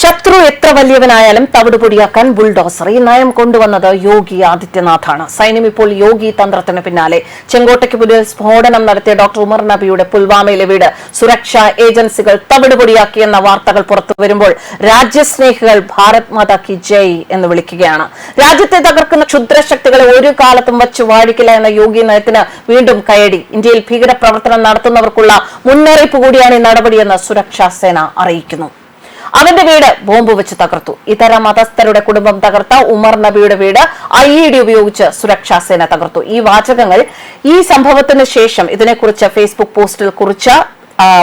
ശത്രു എത്ര വലിയവനായാലും തവിട് പൊടിയാക്കാൻ ബുൾഡോസർ. ഈ നയം കൊണ്ടുവന്നത് യോഗി ആദിത്യനാഥാണ്. സൈന്യം ഇപ്പോൾ യോഗി തന്ത്രത്തിന് പിന്നാലെ. ചെങ്കോട്ടയ്ക്ക് മുന്നിൽ സ്ഫോടനം നടത്തിയ ഡോക്ടർ ഉമർ നബിയുടെ പുൽവാമയിലെ വീട് സുരക്ഷാ ഏജൻസികൾ തവിട് പൊടിയാക്കിയെന്ന വാർത്തകൾ പുറത്തു വരുമ്പോൾ രാജ്യസ്നേഹികൾ ഭാരത് മാതാ കി ജയ് എന്ന് വിളിക്കുകയാണ്. രാജ്യത്തെ തകർക്കുന്ന ക്ഷുദ്രശക്തികളെ ഒരു കാലത്തും വച്ചു വാഴിക്കില്ല എന്ന യോഗി നയത്തിന് വീണ്ടും കയടി ഇന്ത്യയിൽ ഭീകരപ്രവർത്തനം നടത്തുന്നവർക്കുള്ള മുന്നറിയിപ്പ് കൂടിയാണ് ഈ നടപടിയെന്ന് സുരക്ഷാ സേന അറിയിക്കുന്നു. അവന്റെ വീട് ബോംബ് വെച്ച് തകർത്തു. ഇതര മതസ്ഥരുടെ കുടുംബം തകർത്ത ഉമർ നബിയുടെ വീട് ഐ ഇ ഡി ഉപയോഗിച്ച് സുരക്ഷാ സേന തകർത്തു. ഈ വാചകങ്ങൾ ഈ സംഭവത്തിന് ശേഷം ഇതിനെക്കുറിച്ച് ഫേസ്ബുക്ക് പോസ്റ്റിൽ കുറിച്ച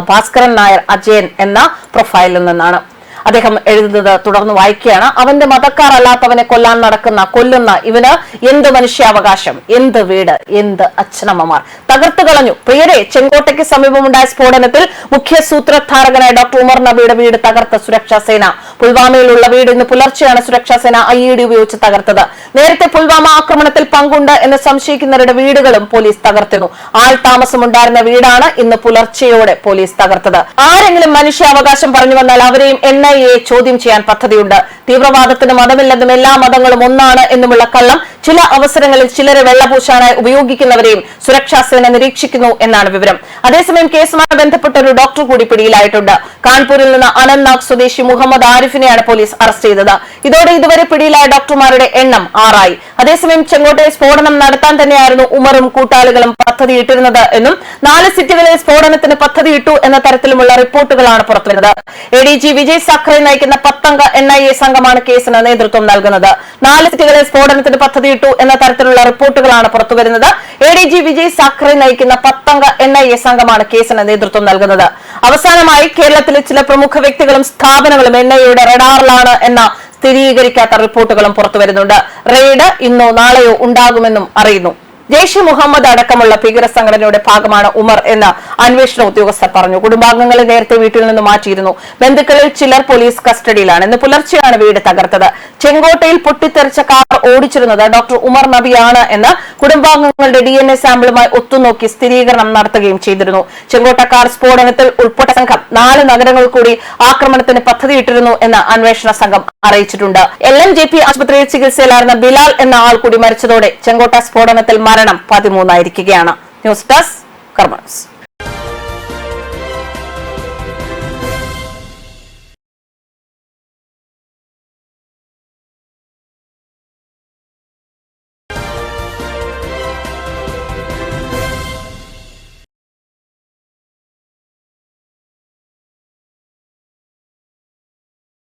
ഭാസ്കരൻ നായർ അജയൻ എന്ന പ്രൊഫൈലിൽ നിന്നാണ്. അദ്ദേഹം എഴുതുന്നത് തുടർന്ന് വായിക്കുകയാണ്. അവന്റെ മതക്കാർ അല്ലാത്തവനെ കൊല്ലാൻ നടക്കുന്ന കൊല്ലുന്ന ഇവന് എന്ത് മനുഷ്യാവകാശം? എന്ത് വീട്? എന്ത് അച്ഛനമ്മമാർ? തകർത്തു കളഞ്ഞു. പ്രിയരെ ചെങ്കോട്ടയ്ക്ക് സമീപമുണ്ടായ സ്ഫോടനത്തിൽ മുഖ്യ സൂത്രധാരകനായ ഡോക്ടർ ഉമർ നബിയുടെ വീട് തകർത്ത സുരക്ഷാ സേന. പുൽവാമയിലുള്ള വീട് ഇന്ന് പുലർച്ചെയാണ് സുരക്ഷാ സേന ഐ ഇ ഡി ഉപയോഗിച്ച് തകർത്തത്. നേരത്തെ പുൽവാമ ആക്രമണത്തിൽ പങ്കുണ്ട് എന്ന് സംശയിക്കുന്നവരുടെ വീടുകളും പോലീസ് തകർത്തിരുന്നു. ആൾ താമസമുണ്ടായിരുന്ന വീടാണ് ഇന്ന് പുലർച്ചെയോടെ പോലീസ് തകർത്തത്. ആരെങ്കിലും മനുഷ്യാവകാശം പറഞ്ഞു വന്നാൽ അവരെയും എൻ എ ചോദ്യം ചെയ്യാൻ പദ്ധതിയുണ്ട്. തീവ്രവാദത്തിന് മതമില്ലെന്നും എല്ലാ മതങ്ങളും ഒന്നാണ് എന്നുമുള്ള കള്ളം ചില അവസരങ്ങളിൽ ചിലരെ വെള്ളപൂശാനായി ഉപയോഗിക്കുന്നവരെയും സുരക്ഷാ സേന നിരീക്ഷിക്കുന്നു എന്നാണ് വിവരം. അതേസമയം കേസുമായി ബന്ധപ്പെട്ട ഒരു ഡോക്ടർ കൂടി പിടിയിലായിട്ടുണ്ട്. കാൺപൂരിൽ നിന്ന് അനന്ത്നാഗ് സ്വദേശി മുഹമ്മദ് ആരിഫിനെയാണ് പോലീസ് അറസ്റ്റ് ചെയ്തത്. ഇതോടെ ഇതുവരെ പിടിയിലായ ഡോക്ടർമാരുടെ എണ്ണം ആറായി. അതേസമയം ചെങ്കോട്ടയിൽ സ്ഫോടനം നടത്താൻ തന്നെയായിരുന്നു ഉമറും കൂട്ടാളികളും പദ്ധതിയിട്ടിരുന്നത് എന്നും നാല് സിറ്റികളിൽ സ്ഫോടനത്തിന് പദ്ധതിയിട്ടു എന്ന തരത്തിലുമുള്ള റിപ്പോർട്ടുകളാണ് പുറത്തുവരുന്നത്. A D G Vijay Sakhare നയിക്കുന്ന പത്തംഗ എൻ ഐ എ സംഘമാണ് കേസിന് നേതൃത്വം നൽകുന്നത്. നാല് സിറ്റികളിൽ സ്ഫോടനത്തിന് പദ്ധതിയിട്ടു എന്ന തരത്തിലുള്ള റിപ്പോർട്ടുകളാണ് പുറത്തുവരുന്നത് A D G Vijay Sakhare നയിക്കുന്ന പത്തംഗ എൻ ഐ എ സംഘമാണ് കേസിന് നേതൃത്വം നൽകുന്നത്. അവസാനമായി കേരളത്തിലെ ചില പ്രമുഖ വ്യക്തികളും സ്ഥാപനങ്ങളും എൻ ഐ എയുടെ റഡാറിലാണ് എന്ന സ്ഥിരീകരിക്കാത്ത റിപ്പോർട്ടുകളും പുറത്തുവരുന്നുണ്ട് റെയ്ഡ് ഇന്നോ നാളെയോ ഉണ്ടാകുമെന്നും അറിയുന്നു. ജെയ്ഷെ മുഹമ്മദ് അടക്കമുള്ള ഭീകര സംഘടനയുടെ ഭാഗമാണ് ഉമർ എന്ന് അന്വേഷണ ഉദ്യോഗസ്ഥർ പറഞ്ഞു. കുടുംബാംഗങ്ങളെ നേരത്തെ വീട്ടിൽ നിന്ന് മാറ്റിയിരുന്നു. ബന്ധുക്കളിൽ ചിലർ പോലീസ് കസ്റ്റഡിയിലാണ്. ഇന്ന് പുലർച്ചെയാണ് വീട് തകർത്തത്. ചെങ്കോട്ടയിൽ പൊട്ടിത്തെറിച്ച കാർ ഓടിച്ചിരുന്നത് ഡോക്ടർ ഉമർ നബിയാണ് എന്ന് കുടുംബാംഗങ്ങളുടെ ഡി എൻ എ സാമ്പിളുമായി ഒത്തുനോക്കി സ്ഥിരീകരണം നടത്തുകയും ചെയ്തിരുന്നു. ചെങ്കോട്ട കാർ സ്ഫോടനത്തിൽ ഉൾപ്പെട്ട സംഘം നാല് നഗരങ്ങൾ കൂടി ആക്രമണത്തിന് പദ്ധതിയിട്ടിരുന്നു എന്ന് അന്വേഷണ സംഘം അറിയിച്ചിട്ടുണ്ട്. എൽ എം ജെ പി ആശുപത്രിയിൽ ചികിത്സയിലായിരുന്ന ബിലാൽ എന്ന ആൾ കൂടി മരിച്ചതോടെ ചെങ്കോട്ട സ്ഫോടനത്തിൽ മരണം പതിമൂന്നായിരിക്കുകയാണ്. News desk കർമ്മസ്